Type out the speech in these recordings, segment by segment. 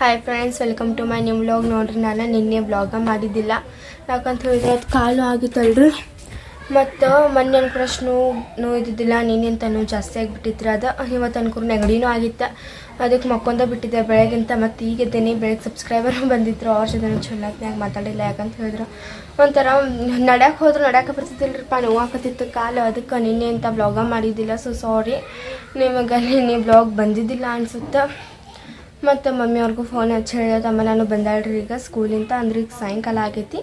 Hi friends welcome to my new blog ನೋಡ್ರಿ, ನಾನು ನಿನ್ನೆ ಬ್ಲಾಗ ಮಾಡಿದ್ದಿಲ್ಲ. ಯಾಕಂತ ಹೇಳಿದ್ರೆ ಅದು ಕಾಲು ಆಗಿತ್ತಲ್ರಿ. ಮತ್ತು ಮೊನ್ನೆ ಅನ್ಕೂಡ ನೋವು ನೋವು ಇದ್ದಿದ್ದಿಲ್ಲ. ನಿನ್ನೆ ನೋವು ಜಾಸ್ತಿ ಆಗಿಬಿಟ್ಟಿತ್ತು ಅದು ಇವತ್ತು ಅನ್ಕೂರು ನೆಗಡಿನೂ ಆಗಿತ್ತು. ಅದಕ್ಕೆ ಮಕ್ಕೊಂದ ಬಿಟ್ಟಿದ್ದೆ ಬೆಳಗ್ಗಿಂತ ಮತ್ತು ಈಗ ಇದ್ದೇನೆ ಬೆಳಗ್ಗೆ ಸಬ್ಸ್ಕ್ರೈಬರ್ ಬಂದಿದ್ರು. ಅವ್ರ ಜೊತೆ ಚೊಲ್ಲಾತ್ನಾಗ ಮಾತಾಡಿಲ್ಲ ಯಾಕಂತ ಹೇಳಿದ್ರು. ಒಂಥರ ನಡ್ಯಾಕೆ ಹೋದ್ರೆ ನಡ್ಯಾಕೆ ಬರ್ತಿದ್ದಿಲ್ಲರಿಪ್ಪ ನೋವು ಆಕತಿತ್ತು ಕಾಲು. ಅದಕ್ಕೆ ನಿನ್ನೆ ಅಂತ ಬ್ಲಾಗ ಮಾಡಿದ್ದಿಲ್ಲ. ಸೊ ಸಾರಿ ನಿಮಗೆ ನಿನ್ನೆ ಬ್ಲಾಗ್ ಬಂದಿದ್ದಿಲ್ಲ ಅನ್ಸುತ್ತೆ. ಮತ್ತು ಮಮ್ಮಿಯವ್ರಿಗೂ ಫೋನ್ ಹಚ್ಚಿ ಹೇಳಿದ ತಮ್ಮ ನಾನು ಬಂದಳ್ರಿ ಈಗ ಸ್ಕೂಲಿಂದ ಅಂದ್ರೆ ಈಗ ಸಾಯಂಕಾಲ ಆಗೈತಿ.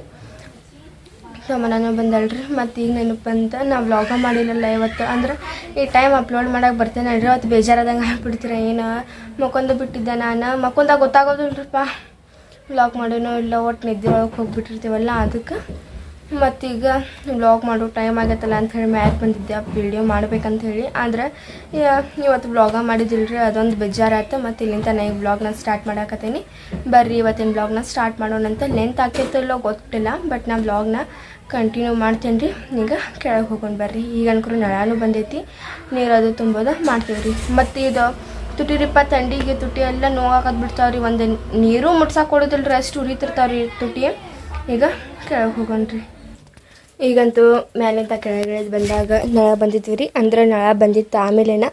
ತಮ್ಮ ನಾನು ಬಂದಳ್ರಿ, ಮತ್ತು ಈಗ ನೆನಪು ಬಂತ ನಾ ವ್ಲಾಗ ಮಾಡಿಲ್ಲಲ್ಲ ಇವತ್ತು, ಅಂದ್ರೆ ಈ ಟೈಮ್ ಅಪ್ಲೋಡ್ ಮಾಡೋಕೆ ಬರ್ತೇನೆ ಅಲ್ರಿ ಅವತ್ತು ಬೇಜಾರಾದಂಗೆ ಆಗ್ಬಿಡ್ತೀರ, ಏನು? ಮಕ್ಕೊಂದು ಬಿಟ್ಟಿದ್ದೆ ನಾನು, ಮಕ್ಕೊಂದಾಗ ಗೊತ್ತಾಗೋದಿಲ್ರಿಪ್ಪ. ವ್ಲಾಗ್ ಮಾಡೋನೋ ಇಲ್ಲ ಒಟ್ಟು ನಿದ್ದೆ ಒಳಗೆ ಹೋಗಿಬಿಟ್ಟಿರ್ತೀವಲ್ಲ, ಅದಕ್ಕೆ ಮತ್ತೀಗ ವ್ಲಾಗ್ ಮಾಡೋ ಟೈಮ್ ಆಗೈತಲ್ಲ ಅಂತ ಹೇಳಿ ಮ್ಯಾಕ್ ಬಂದಿದ್ದೆ. ವಿಡಿಯೋ ಮಾಡ್ಬೇಕಂತ ಹೇಳಿ. ಆದರೆ ಇವತ್ತು ವ್ಲಾಗ ಮಾಡಿದಿಲ್ರಿ ಅದೊಂದು ಬೇಜಾರಾಯ್ತು. ಮತ್ತು ಇಲ್ಲಿಂದ ನಾ ಈ ವ್ಲಾಗ್ನ ಸ್ಟಾರ್ಟ್ ಮಾಡಾಕತ್ತೀನಿ. ಬರ್ರಿ, ಇವತ್ತಿನ ವ್ಲಾಗ್ನ ಸ್ಟಾರ್ಟ್ ಮಾಡೋಣಂತ ಲೆಂತ್ ಆಗ್ತಿತ್ತಲ್ಲೋ ಗೊತ್ತಿಲ್ಲ. ಬಟ್ ನಾ ವ್ಲಾಗ್ನ ಕಂಟಿನ್ಯೂ ಮಾಡ್ತೇನೆ ರೀ ಈಗ ಕೆಳಗೆ ಹೋಗೊಂಡು ಬರ್ರಿ. ಈಗ ಅನ್ಕರು ನಳಾನು ಬಂದೈತಿ. ನೀರು ಅದು ತುಂಬೋದ ಮಾಡ್ತೀವಿ ರೀ ಮತ್ತು ಇದು ತುಟಿರಿಪ್ಪ ತಂಡಿಗೆ ತುಟಿ ಎಲ್ಲ ನೋವಾಕತ್ ಬಿಡ್ತಾವ್ರಿ. ಒಂದು ನೀರು ಮುಟ್ಸಕ್ಕೆ ರೀ ಅಷ್ಟು ಉರಿತಿರ್ತಾವ್ರಿ ತುಟಿ. ಈಗ ಕೆಳಗೆ ಹೋಗೋಣ ರೀ ಈಗಂತೂ ಮ್ಯಾಲಿಂದ ಕೆಳಗಡೆ ಬಂದಾಗ ನಳ ಬಂದಿದ್ವಿ ರೀ ಅಂದ್ರೆ ನಳ ಬಂದಿತ್ತು ಆಮೇಲೆನ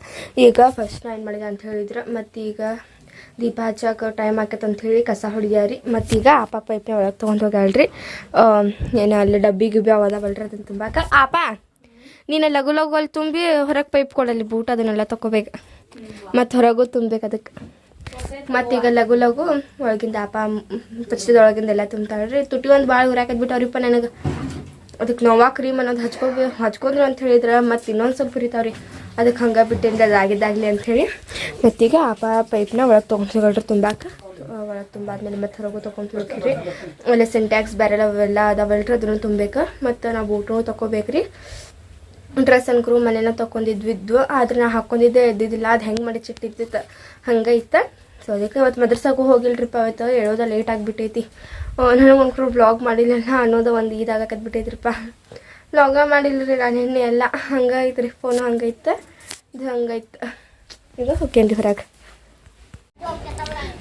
ಈಗ ಫಸ್ಟ್ ಏನು ಮಾಡಿದೆ ಅಂತ ಹೇಳಿದ್ರೆ. ಮತ್ತೀಗ ದೀಪ ಹಚ್ಚಕ್ಕೆ ಟೈಮ್ ಆಕೈತೆ ಅಂತ ಹೇಳಿ ಕಸ ಹೊಡಿಯಾರಿ. ಮತ್ತೀಗ ಆಪ ಪೈಪ್ನ ಒಳಗೆ ತೊಗೊಂಡು ಹೋಗ್ಯಾಳ್ರಿ. ಏನು ಅಲ್ಲಿ ಡಬ್ಬಿ ಗಿಬ್ಬಿ ಅವದಾವಲ್ರಿ ಅದನ್ನ ತುಂಬಾಕ. ಆಪ, ನೀನು ಲಘು ಲಘು ಅಲ್ಲಿ ತುಂಬಿ ಹೊರಗೆ ಪೈಪ್ ಕೊಡಲಿ ಬೂಟ್ ಅದನ್ನೆಲ್ಲ ತೊಗೋಬೇಕು ಮತ್ತು ಹೊರಗೂ ತುಂಬಬೇಕು ಅದಕ್ಕೆ ಮತ್ತೀಗ ಲಘು ಲಘು ಒಳಗಿಂದ ಆಪ, ಪಚ್ಚದೊಳಗಿಂದ ಎಲ್ಲ ತುಂಬ್ತಾಳ್ರಿ. ತುಟ್ಟಿ ಒಂದು ಭಾಳ ಊರಾಕದ್ಬಿಟ್ಟು ಅವ್ರಿಪ್ಪ ನನಗೆ. ಅದಕ್ಕೆ ನೋವಾ ಕ್ರೀಮ್ ಅನ್ನೋದು ಹಚ್ಕೊಬ ಹಚ್ಕೊಂಡ್ರು ಅಂತ ಹೇಳಿದ್ರೆ ಮತ್ತು ಇನ್ನೊಂದು ಸ್ವಲ್ಪ ಹುರಿತಾವ್ರಿ ಅದಕ್ಕೆ ಹಂಗೆ ಬಿಟ್ಟಿಂದ ಅದಾಗಿದ್ದಾಗಲಿ ಅಂಥೇಳಿ ಮತ್ತೀಗ ಆಪ ಪೈಪ್ನ ಒಳಗೆ ತೊಗೊಂಡ್ರಿ ತುಂಬಾಕ. ಒಳಗೆ ತುಂಬಾದ್ಮೇಲೆ ಮತ್ತೆ ಹೊರಗೂ ತೊಗೊಂಡ್ರಿ ಆಮೇಲೆ ಸಿಂಟ್ಯಾಕ್ಸ್ ಬ್ಯಾರೆಲ್ಲ ಅವೆಲ್ಲ ಅದಾವಲ್ರಿ ಅದನ್ನು ತುಂಬಬೇಕು. ಮತ್ತು ನಾವು ಊಟನೂ ತೊಗೋಬೇಕ್ರಿ ಡ್ರೆಸ್ ಅನ್ಕರು ಮನೇನ ತೊಗೊಂಡಿದ್ವಿದ್ವು ಆದ್ರೆ ನಾ ಹಾಕೊಂಡಿದ್ದೆ ಎದ್ದಿದ್ದಿಲ್ಲ ಅದು ಹೆಂಗೆ ಮಾಡಿ ಚಿಟ್ಟಿದ್ದಿತ್ತು ಹಂಗೆ ಸೊ ಅದಕ್ಕೆ ಇವತ್ತು ಮದ್ರಸಾಗೂ ಹೋಗಿಲ್ರಿಪ್ಪ ಅವತ್ತು ಹೇಳೋದ ಲೇಟ್ ಆಗಿಬಿಟ್ಟೈತಿ. ನನಗೆ ಒಂದು ಬ್ಲಾಗ್ ಮಾಡಿಲ್ಲಲ್ಲ ಅನ್ನೋದು ಒಂದು ಇದಾಗಕತ್ ಬಿಟ್ಟೈತ್ರಿಪ್ಪ ವ್ಲಾಗ ಮಾಡಿಲ್ಲರಿ ನಾನು ಎಣ್ಣೆ ಎಲ್ಲ. ಹಂಗಾಯ್ತು ರೀ ಫೋನು ಹಂಗೈತೆ. ಇದು ಹಂಗೈತೆ ಈಗ ಹೊಕ್ಕೇನ್ರಿ ಹೊರಗೆ?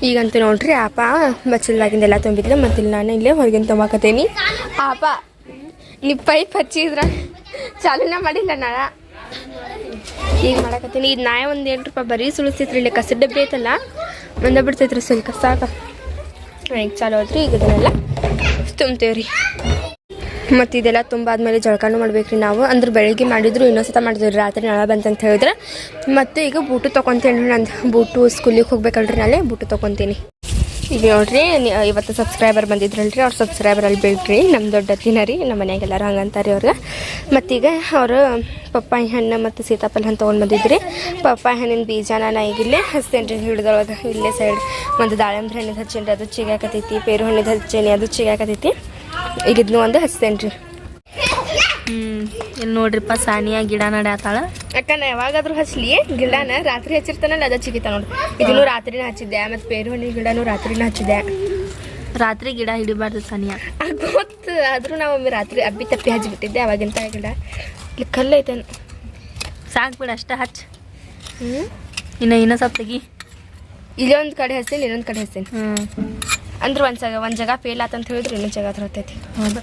ಈಗಂತೂ ನೋಡ್ರಿ ಆಪ ಬಚ್ಚಲ್ದಾಗಿಂದೆಲ್ಲ ತುಂಬಿದ್ರೆ ಮತ್ತು ಇಲ್ಲಿ ನಾನು ಇಲ್ಲೇ ಹೊರಗಿನ ತೊಂಬಕತ್ತೇನಿ. ಆಪ, ನೀವು ಪೈಪ್ ಹಚ್ಚಿದ್ರ ಚಾಲೂನ ಮಾಡಿಲ್ಲ ನಾಳ ಈಗ ಮಾಡಕತ್ತೀನಿ. ಇದು ನಾಯ ಒಂದು ರೂಪಾಯಿ ಬರೀ ಸುಳಿಸ್ತೈತ್ರಿ ಇಲ್ಲಿ ಕಸದ ಡಬ್ಬಿ ಐತಲ್ಲ. ಒಂದ ಬಿಡ್ತೈತ್ರಿ ಸ್ವಲ್ಪ ಸಾಕ. ಈಗ ಚಾಲು ಹೋದ್ರಿ ಈಗ ಇದನ್ನೆಲ್ಲ ತುಂಬ್ತೇವ್ರಿ. ಮತ್ತು ಇದೆಲ್ಲ ತುಂಬಾದ್ಮೇಲೆ ಜಳಕಾನು ಮಾಡ್ಬೇಕ್ರಿ ನಾವು. ಅಂದ್ರೆ ಬೆಳಗ್ಗೆ ಮಾಡಿದ್ರು, ಇನ್ನೊಂದು ಸತ ಮಾಡಿದ್ವಿ ರಾತ್ರಿ ನಾಳೆ ಬಂತಂತ ಹೇಳಿದ್ರೆ. ಮತ್ತು ಈಗ ಬೂಟು ತೊಗೊತೀನಿ ನಂದು. ಬೂಟು ಸ್ಕೂಲಿಗೆ ಹೋಗ್ಬೇಕಲ್ರಿ ನಾಳೆ, ಬೂಟು ತೊಗೊತೀನಿ ಈಗ ನೋಡ್ರಿ ಇವತ್ತು ಸಬ್ಸ್ಕ್ರೈಬರ್ ಬಂದಿದ್ರಲ್ರಿ, ಅವ್ರು ಸಬ್ಸ್ಕ್ರೈಬರ್ ಅಲ್ಲಿ ಬೀಳ್ರಿ. ನಮ್ಮ ದೊಡ್ಡ ತಿನ್ನರಿ ನಮ್ಮ ಮನೆಯಾಗೆಲ್ಲರೂ ಹಂಗಂತಾರೆ ಅವ್ರಿಗೆ ಮತ್ತೀಗ ಅವರು ಪಪ್ಪಾಯಿ ಹಣ್ಣು ಮತ್ತು ಸೀತಾಫಲ ಹಣ್ಣು ತೊಗೊಂಡು ಬಂದಿದ್ರಿ. ಪಪ್ಪಾಯಿ ಹಣ್ಣಿನ ಬೀಜನ ನಾ ಈಗ ಇಲ್ಲೇ ಹಚ್ತೇನೆ ರೀ ಹಿಡ್ದೊಳಗೆ. ಇಲ್ಲೇ ಸೈಡ್ ಒಂದು ದಾಳಿಂಬ್ರೆ ಹಣ್ಣಿದ್ದು ಹಚ್ಚೇನಿ ಅದು ಚಿಗಾಕತೈತಿ ಪೇರು ಹಣ್ಣಿದ್ದು ಹಚ್ಚೇನಿ, ಅದು ಚಿಗಾಕತೈತಿ ಈಗಿದ್ನು ಒಂದು ಹಚ್ತೇನೆ ಹ್ಮ್ ಇಲ್ಲಿ ನೋಡ್ರಿಪ್ಪ ಸಾನಿಯಾ ಗಿಡ ನಡ್ಯಾತಾಳ. ಅಕ್ಕನ ಯಾವಾಗಾದ್ರೂ ಹಚ್ಲಿ ಗಿಡನ ರಾತ್ರಿ ಹಚ್ಚಿರ್ತಾನಲ್ಲ ಅದ ಚಿಗಿತ ನೋಡ್ರಿ ಇದನ್ನು ರಾತ್ರಿನ ಹಚ್ಚಿದ್ದೆ ಮತ್ತೆ ಪೇರು ಗಿಡನು ಗಿಡನೂ ರಾತ್ರಿನ ಹಚ್ಚಿದ್ದೆ. ರಾತ್ರಿ ಗಿಡ ಹಿಡಿಬಾರ್ದು ಸಾನಿಯಾ. ಅದ್ ಗೊತ್ತು ಆದ್ರೂ ನಾವು ಒಮ್ಮೆ ರಾತ್ರಿ ಅಬ್ಬಿ ತಪ್ಪಿ ಹಚ್ಚಿಬಿಟ್ಟಿದ್ದೆ ಅವಾಗಿಂತ ಗಿಡ. ಇಲ್ಲಿ ಕಲ್ಲು ಐತೆ ಸಾಕ್ ಬಿಡ ಅಷ್ಟ ಹಚ್. ಹ್ಞೂ ಇನ್ನ ಇನ್ನ ಸ್ವಲ್ಪ ತೆಗಿ. ಇಲ್ಲೊಂದು ಕಡೆ ಹಚ್ತೀನಿ ಇನ್ನೊಂದು ಕಡೆ ಹಚ್ತೀನಿ. ಹ್ಮ್. ಅಂದ್ರೆ ಒಂದು ಜಾಗ ಒಂದು ಜಾಗ ಫೇಲ್ ಆತಂತ ಹೇಳಿದ್ರೆ ಇನ್ನೊಂದು ಜಾಗ ಹತ್ರ ಹತ್ತೈತಿ. ಹೌದು.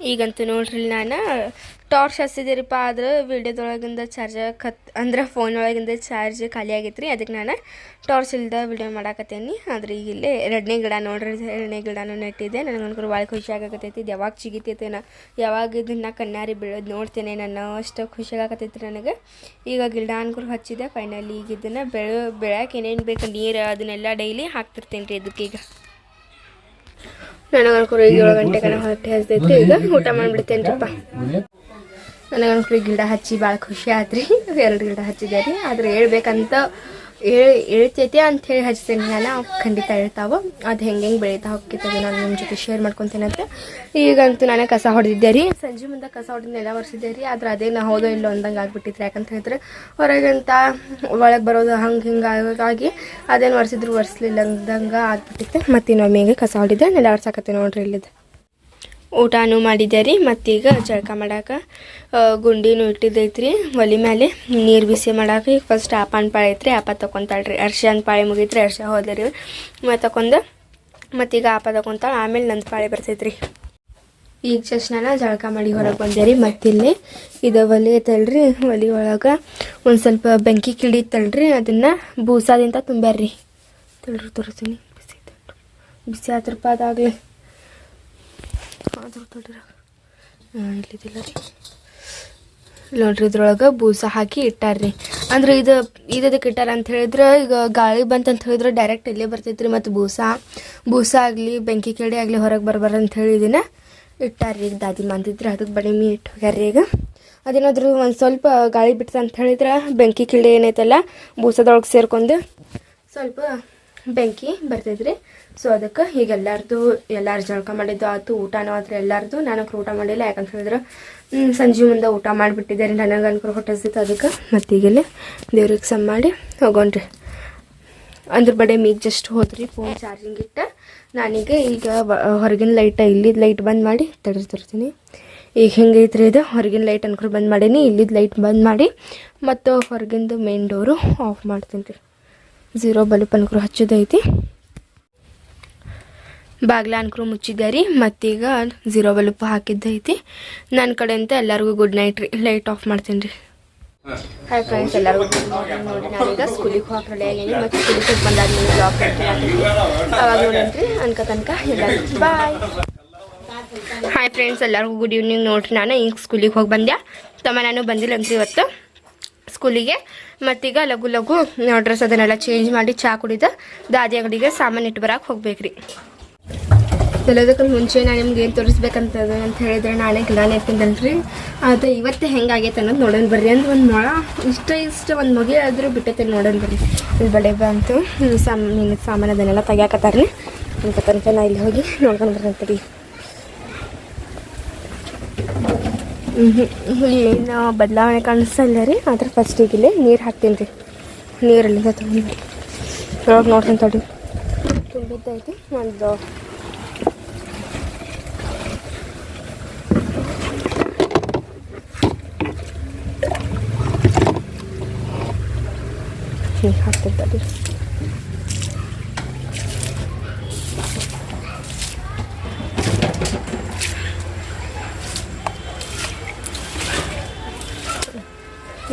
ಈಗಂತೂ ನೋಡ್ರಿ ನಾನು ಟಾರ್ಚ್ ಹಚ್ಚಿದ್ದೀರಿಪ್ಪ ಆದ್ರೆ ವಿಡಿಯೋದೊಳಗಿಂದ ಚಾರ್ಜ್ ಕತ್, ಅಂದ್ರೆ ಫೋನೊಳಗಿಂದ ಚಾರ್ಜ್ ಖಾಲಿ ಆಗೈತೆ ಅದಕ್ಕೆ ನಾನು ಟಾರ್ಚ್ ಇಲ್ದ ವಿಡಿಯೋ ಮಾಡಾಕತ್ತೇನಿ. ಆದ್ರೆ ಈಗ ಇಲ್ಲೇ ಎರಡನೇ ಗಿಡ ನೋಡ್ರಿ, ಎರಡನೇ ಗಿಡನೂ ನೆಟ್ಟಿದೆ ನನಗೆ ಅನ್ಕೊಂಡು ಭಾಳ ಖುಷಿ ಆಗಾಕತ್ತೈತಿ. ಇದು ಯಾವಾಗ ಚಿಗಿತೈತೇನ ಯಾವಾಗ ಇದನ್ನ ಕಣ್ಣಾರಿ ಬೀಳೋದು ನೋಡ್ತೇನೆ ನಾನು, ಅಷ್ಟು ಖುಷಿ ಆಗಕತ್ತೈತಿ ನನಗೆ. ಈಗ ಗಿಡ ಅನ್ಕೊಂಡು ಹಚ್ಚಿದೆ ಫೈನಲಿ ಈಗ ಇದನ್ನು ಬೆಳೆ, ಬೆಳೆಯೋಕೆ ಏನೇನು ಬೇಕು ನೀರು, ಅದನ್ನೆಲ್ಲ ಡೈಲಿ ಹಾಕ್ತಿರ್ತೀನಿ ರೀ ಇದಕ್ಕೆ ಈಗ ನನಗೆ ಅನ್ಕೊಂಡು ಈಗ ಏಳು ಗಂಟೆ ಕಣ ಹೊಟ್ಟೆ ಹಚ್ತೈತಿ ಈಗ ಊಟ ಮಾಡಿಬಿಡ್ತೇನ್ರಿಪ್ಪ. ನನಗೆ ಅನ್ಕೊಂಡು ಗಿಡ ಹಚ್ಚಿ ಭಾಳ ಖುಷಿ ಆತ್ರಿ ಎರಡು ಗಿಡ ಹಚ್ಚಿದೆ ರೀ ಆದ್ರೆ ಹೇಳ್ಬೇಕಂತ ಹೇಳ್ ಹೇಳ್ತೈತೆ ಅಂತ ಹೇಳಿ ಹಚ್ತೇನೆ ನಾನು ಖಂಡಿತ ಹೇಳ್ತಾವ. ಅದು ಹೆಂಗೆ ಹೆಂಗೆ ಬೆಳೀತಾ ನಾನು ನಿಮ್ಮ ಜೊತೆ ಶೇರ್ ಮಾಡ್ಕೊತೇನಂತೆ ಈಗಂತೂ ನಾನೇ ಕಸ ಹೊಡೆದಿದ್ದೆ ರೀ. ಸಂಜೆ ಮುಂದೆ ಕಸ ಹೊಡೆದೆಲ್ಲ ಒರೆಸಿದ್ದೆ ರೀ. ಆದ್ರೆ ಅದೇ ನಾ ಹೋದೋ ಇಲ್ಲೋ ಅಂದಂಗೆ ಆಗ್ಬಿಟ್ಟಿತ್ತು ಯಾಕಂತ ಹೇಳಿದ್ರೆ ಹೊರಗಂತ ಒಳಗೆ ಬರೋದು ಹಂಗೆ ಹಿಂಗೆ ಆಗಿ ಅದೇನು ಒರೆಸಿದ್ರು ಒರೆಸ್ಲಿಲ್ಲ ಅಂದಂಗೆ ಆಗ್ಬಿಟ್ಟಿತ್ತು. ಮತ್ತು ಇನ್ನೊಮ್ಮೆ ಹಿಂಗೆ ಕಸ ಹೊಡಿದೆ ನೆಲ ಒರ್ಸಾಕತ್ತೆ ನೋಡ್ರಿ ಇಲ್ಲಿದ್ದು ಊಟನೂ ಮಾಡಿದ್ದೆ ರೀ ಮತ್ತೀಗ ಜಳಕ ಮಾಡಾಕ ಗುಂಡಿನೂ ಇಟ್ಟಿದ್ದೈತ್ರಿ ಒಲಿ ಮೇಲೆ ನೀರು ಬಿಸಿ ಮಾಡಾಕ ಈಗ ಫಸ್ಟ್ ಆಪನ್ ಪಾಳೆ ಐತ್ರಿ ಆಪ ತಗೊಂತಾಳ್ರಿ ಅರ್ಶನ್ ಪಾಳೆ ಮುಗೀತ್ರಿ ಅರ್ಶ ಹೋದ್ರಿ ಮತ್ತು ತಗೊಂಡು ಮತ್ತೀಗ ಆಪ ತಗೊಂತಾಳೆ ಆಮೇಲೆ ನಂದು ಪಾಳೆ ಬರ್ತೈತ್ರಿ ಈಗ ಜಸ್ಟ್ ನಾನು ಜಳಕ ಮಾಡಿ ಹೊರಗೆ ಬಂದೆ ರೀ ಮತ್ತಿಲ್ಲಿ ಇದು ಒಲಿ ಐತಲ್ರಿ ಒಲಿ ಒಳಗೆ ಒಂದು ಸ್ವಲ್ಪ ಬೆಂಕಿ ಕಿಡಿತಲ್ರಿ ಅದನ್ನು ಬೂಸಾದಿಂದ ತುಂಬ್ಯಾರ್ರಿ ತಳ್ರಿ ತೋರಿಸ್ತೀನಿ ಬಿಸಿ. ಬಿಸಿ ಆತ್ರಪ್ಪ ಅದಾಗಲಿ ಆದ್ರೂ ಇಲ್ಲಿದಿಲ್ಲ ರೀ ನೋಡ್ರಿ ಇದ್ರೊಳಗೆ ಬೂಸ ಹಾಕಿ ಇಟ್ಟಾರ್ರಿ. ಅಂದ್ರೆ ಇದು ಇದಕ್ಕೆ ಇಟ್ಟಾರ ಅಂತ ಹೇಳಿದ್ರೆ ಈಗ ಗಾಳಿ ಬಂತಂತ ಹೇಳಿದ್ರೆ ಡೈರೆಕ್ಟ್ ಇಲ್ಲೇ ಬರ್ತೈತ್ರಿ ಮತ್ತು ಬೂಸ. ಬೂಸ ಆಗಲಿ, ಬೆಂಕಿ ಕೆಡೆ ಆಗಲಿ ಹೊರಗೆ ಬರ್ಬಾರ ಅಂತ ಹೇಳಿ ಇದನ್ನ ಇಟ್ಟಾರ್ರಿ. ಈಗ ದಾದಿ ಮಂದಿದ್ರೆ ಅದಕ್ಕೆ ಬಡಿ ಮೀ ಇಟ್ಟು ಹೋಗ್ಯಾರ್ರಿ ಈಗ. ಅದೇನಾದರೂ ಒಂದು ಸ್ವಲ್ಪ ಗಾಳಿ ಬಿಡ್ತ ಅಂತ ಹೇಳಿದ್ರೆ ಬೆಂಕಿ ಕಿಳಿ ಏನೈತಲ್ಲ, ಬೂಸದೊಳಗೆ ಸೇರ್ಕೊಂಡು ಸ್ವಲ್ಪ ಬೆಂಕಿ ಬರ್ತೈತ್ರಿ. ಸೊ ಅದಕ್ಕೆ ಈಗ ಎಲ್ಲರದು ಎಲ್ಲರೂ ಜಳಕ ಮಾಡಿದ್ದು ಆಯ್ತು ಊಟನೂ ಆದ್ರೆ ಎಲ್ಲರದು. ನಾನು ಊಟ ಮಾಡಿಲ್ಲ ಯಾಕಂತ ಹೇಳಿದ್ರೆ ಹ್ಮ್, ಸಂಜೆ ಮುಂದೆ ಊಟ ಮಾಡಿಬಿಟ್ಟಿದ್ದೆ ರೀ ನನಗೆ ಅನ್ಕೂಲ ಹೊಟ್ಟಸಿತ್ತು ಅದಕ್ಕೆ. ಮತ್ತೀಗೆಲ್ಲ ದೇವ್ರಿಗೆ ಸಮ್ ಮಾಡಿ ಹೋಗೋಣ್ರಿ. ಅದ್ರ ಬಡೆ ಮೀಗ್ ಜಸ್ಟ್ ಹೋದ್ರಿ ಫೋನ್ ಚಾರ್ಜಿಂಗ್ ಇಟ್ಟ. ನಾನೀಗ ಈಗ ಹೊರಗಿನ ಲೈಟ ಇಲ್ಲಿದ್ದು ಲೈಟ್ ಬಂದ್ ಮಾಡಿ ತರ್ತೀನಿ. ಈಗ ಹೆಂಗೈತ್ರಿ ಇದು? ಹೊರಗಿನ ಲೈಟ್ ಅನ್ಕೊಂಡು ಬಂದ್ ಮಾಡೀನಿ ಇಲ್ಲಿದ್ದು ಲೈಟ್ ಬಂದ್ ಮಾಡಿ ಮತ್ತು ಹೊರಗಿಂದು ಮೇನ್ ಡೋರು ಆಫ್ ಮಾಡ್ತೀನಿ ರೀ ಝೀರೋ ಬಲ್ಪ್ ಅನ್ಕರು ಹಚ್ಚೋದೈತಿ ಬಾಗ್ಲ ಅನ್ಕರು ಮುಚ್ಚಿದ್ದೆ ರೀ ಮತ್ತೀಗ ಝೀರೋ ಬಲ್ಪ್ ಹಾಕಿದ್ದೈತಿ ನನ್ನ ಕಡೆಯಿಂದ ಎಲ್ಲರಿಗೂ ಗುಡ್ ನೈಟ್ ರೀ. ಲೈಟ್ ಆಫ್ ಮಾಡ್ತೀನಿ ರೀ. ಹಾಯ್ ಫ್ರೆಂಡ್ಸ್ ಎಲ್ಲರಿಗೂ ನೋಡಿ ನಾನೀಗ ಸ್ಕೂಲಿಗೆ ಹೋಗಕ್ಕೆ ರೆಡಿ ಆಗೀನಿ. ಮತ್ತು ಸ್ಕೂಲಿಗೆ ಹೋಗಿ ಬಂದಾದ್ಮೇಲೆ ಜಾಬ್ ಮಾಡ್ತೀನಿ ಅವಾಗ ನೋಡಂತ್ರಿ ಅನ್ಕ ತನಕ ಎಲ್ಲರಿಗೂ. ಬಾಯ್ ಹಾಯ್ ಫ್ರೆಂಡ್ಸ್ ಎಲ್ಲರಿಗೂ ಗುಡ್ ಈವ್ನಿಂಗ್ ನೋಡ್ರಿ ನಾನು ಈಗ ಸ್ಕೂಲಿಗೆ ಹೋಗಿ ಬಂದೆ ತಮ್ಮ ನಾನು ಬಂದಿಲ್ಲ ಅಂತ ಇವತ್ತು. ಸ್ಕೂಲಿಗೆ. ಮತ್ತೀಗ ಲಘು ಲಘು ಡ್ರೆಸ್ ಅದನ್ನೆಲ್ಲ ಚೇಂಜ್ ಮಾಡಿ ಚಹಾ ಕುಡಿದ ದಾದಿ ಅಂಗಡಿಗೆ ಸಾಮಾನು ಇಟ್ಟು ಬರಕ್ಕೆ ಹೋಗ್ಬೇಕ್ರಿ. ಎಲ್ಲದಕ್ಕೂ ಮುಂಚೆ ನಾನು ನಿಮ್ಗೆ ಏನು ತೋರಿಸ್ಬೇಕಂತದ ಅಂತ ಹೇಳಿದ್ರೆ ನಾನೇ ಗಿಡ ನೆಟ್ಟಿದ್ದಲ್ರಿ ಅದು ಇವತ್ತು ಹೆಂಗಾಗೈತೆ ಅನ್ನೋದು ನೋಡೋಣ ಬರ್ರಿ. ಅಂದ್ರೆ ಒಂದು ಮೊಳ ಇಷ್ಟ ಇಷ್ಟ ಒಂದು ಮಗಿ ಆದರೂ ಬಿಟ್ಟೈತೆ ನೋಡೋಣ ಬರ್ರಿ. ಇಲ್ಲಿ ಬಡೆ ಬಂತು ಸಾಮಾನು ಸಾಮಾನು ಅದನ್ನೆಲ್ಲ ತೆಗ್ಯಾಕತ್ತಾರ್ರಿ. ಅಂತ ತನಕ ನಾ ಇಲ್ಲಿ ಹೋಗಿ ನೋಡ್ಕೊಂಡು ಬರ್ತೀನಿ ಏನು ಬದಲಾವಣೆ ಕಾಣಿಸ್ತಾ ರೀ. ಆದ್ರೆ ಫಸ್ಟಿಗೆ ಇಲ್ಲಿ ನೀರು ಹಾಕ್ತೀನಿ ರೀ. ನೀರಲ್ಲಿಂದ ತೊಗೊಂಡು ಒಳಗೆ ನೋಡ್ತೀನಿ ತಡಿ. ತುಂಬಿದ್ದೈತಿ. ಒಂದು ಹಿಂಗೆ ಹಾಕ್ತೀನಿ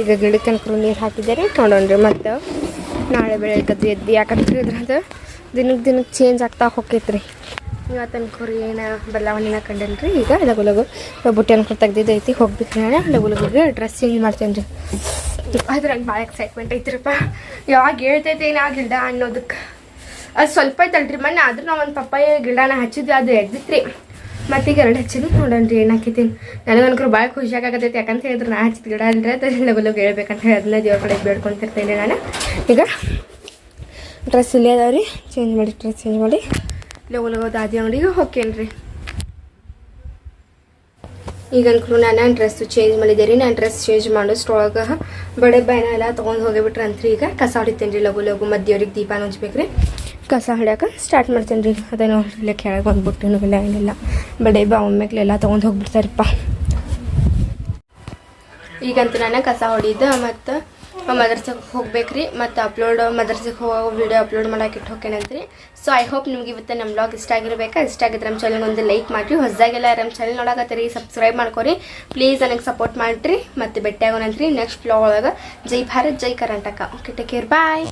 ಈಗ ಗಿಡಕ್ಕೆ ಅನ್ಕರು ನೀರು ಹಾಕಿದ್ದಾರೆ. ನೋಡೋಣ್ರಿ ಮತ್ತು ನಾಳೆ ಬೆಳಗ್ಗೆ ಎದ್ದು ಯಾಕಂದ್ರೆ ಅದು ದಿನಕ್ಕೆ ದಿನಕ್ಕೆ ಚೇಂಜ್ ಆಗ್ತಾ ಹೋಗೈತ್ರಿ ಇವತ್ತು ಅನ್ಕೋರಿ ಏನು ಬದಲಾವಣೆನ ಕಂಡಲ್ರಿ? ಈಗ ಲಗು ಲಗು ಬುಟ್ಟಿ ಅನ್ಕೊ ತೆಗ್ದಿದ್ದೈತಿ. ಹೋಗ್ಬೇಕು ನಾಳೆ ಲಗು ಲಗುಗೆ ಡ್ರೆಸ್ ಚೇಂಜ್ ಮಾಡ್ತೇನೆ ರೀ ಅದ್ರಾಗ ಭಾಳ ಎಕ್ಸೈಟ್ಮೆಂಟ್ ಐತ್ರಪ್ಪ. ಯಾವಾಗ ಹೇಳ್ತೈತೆ ಆ ಗಿಡ ಅನ್ನೋದಕ್ಕೆ ಅದು ಸ್ವಲ್ಪ ಐತಲ್ರಿ. ಮೊನ್ನೆ ಆದ್ರೂ ನಾವು ಒಂದು ಪಪ್ಪಾಯ ಗಿಡನ ಹಚ್ಚಿದ್ವಿ. ಅದು ಎದ್ದಿತ್ರಿ ಮತ್ತೀಗ ಎರಡು ಹಚ್ಚಿನಿ ನೋಡೋಣ್ರಿ ಏನು ಹಾಕಿದ್ದೀನಿ ನನಗೆ ಅನ್ಕರು ಭಾಳ ಖುಷಿ ಯಾಕಂತ ಹೇಳಿದ್ರೆ ನಾ ಹಚ್ಚಿದ ಗಿಡ ಅಂದ್ರೆ ಅದನ್ನ ಲಗು ಲಗು ಹೇಳ್ಬೇಕಂತ ಹೇಳಿ ಅದನ್ನ ದೇವ್ರ ಕಡೆ ಬೇಡ್ಕೊಂತಿರ್ತೇನೆ ನಾನು. ಈಗ ಡ್ರೆಸ್ ಇಲ್ಲೇ ಅದಾವ್ರಿ ಚೇಂಜ್ ಮಾಡಿ ಡ್ರೆಸ್ ಚೇಂಜ್ ಮಾಡಿ. ಲಗು ಲಗು ದಾದಿ ಅಂಗಡಿಗೆ ಹೋಗ್ತೇನೆ ಈಗ ಅನ್ಕರು ನಾನು ಡ್ರೆಸ್ ಚೇಂಜ್ ಮಾಡಿದ್ದೆ ರೀ, ನಾನು ಡ್ರೆಸ್ ಚೇಂಜ್ ಮಾಡೋಷ್ಟ್ರೊಳಗೆ ಬಡೆ ಬೈನ ಎಲ್ಲ ತೊಗೊಂಡು ಹೋಗಿಬಿಟ್ರೆ ಅಂತ್ರಿ ಈಗ. ಕಸ ಹೊಡಿತೇನೆ ರೀ ಲಗು ಲಗು ಮಧ್ಯವ್ರಿಗೆ ದೀಪ ಹಂಚ್ಬೇಕು ರೀ ಕಸ ಹೊಡ್ಯಾಕ ಸ್ಟಾರ್ಟ್ ಮಾಡ್ತೀನಿ ರೀ. ಅದೇನೋ ಇಲ್ಲೇ ಕೆಳಗೆ ಬಂದ್ಬಿಟ್ಟು ಇಲ್ಲ. ಏನಿಲ್ಲ ಬಡೆ ಬಾ ಒಮ್ಮೆಗ್ಲೆಲ್ಲ ತೊಗೊಂಡು ಹೋಗ್ಬಿಡ್ತಾರಪ್ಪ. ಈಗಂತೂ ನಾನು ಕಸ ಹೊಡಿದ, ಮತ್ತು ಮದರ್ಸಕ್ಕೆ ಹೋಗ್ಬೇಕ್ರಿ. ಮತ್ತು ಅಪ್ಲೋಡ್ ಮದರ್ಸಿಗೆ ಹೋಗೋ ವೀಡಿಯೋ ಅಪ್ಲೋಡ್ ಮಾಡೋಕೆ ಇಟ್ಟು ಹೋಗ್ತೇನಂತ್ರಿ ಸೊ ಐ ಹೋಪ್ ನಿಮ್ಗೆ ಇವತ್ತು ನಮ್ಮ ಬ್ಲಾಗ್ ಇಷ್ಟ ಆಗಿರ್ಬೇಕು? ಇಷ್ಟ ಆಗಿದ್ರೆ ನಮ್ಮ ಚಾನಲ್ ಒಂದು ಲೈಕ್ ಮಾಡಿರಿ. ಹೊಸದಾಗೆಲ್ಲ ನಮ್ಮ ಚಾನಲ್ ನೋಡಕತ್ತೀರಿ ಸಬ್ಸ್ಕ್ರೈಬ್ ಮಾಡ್ಕೊರಿ. ಪ್ಲೀಸ್ ನನಗೆ ಸಪೋರ್ಟ್ ಮಾಡಿರಿ. ಮತ್ತು ಭೇಟಿ ಆಗೋಣಂತ್ರಿ ನೆಕ್ಸ್ಟ್ ಬ್ಲಾಗ್ ಒಳಗೆ. Jai Bharat, Jai Karnataka. Okay take care bye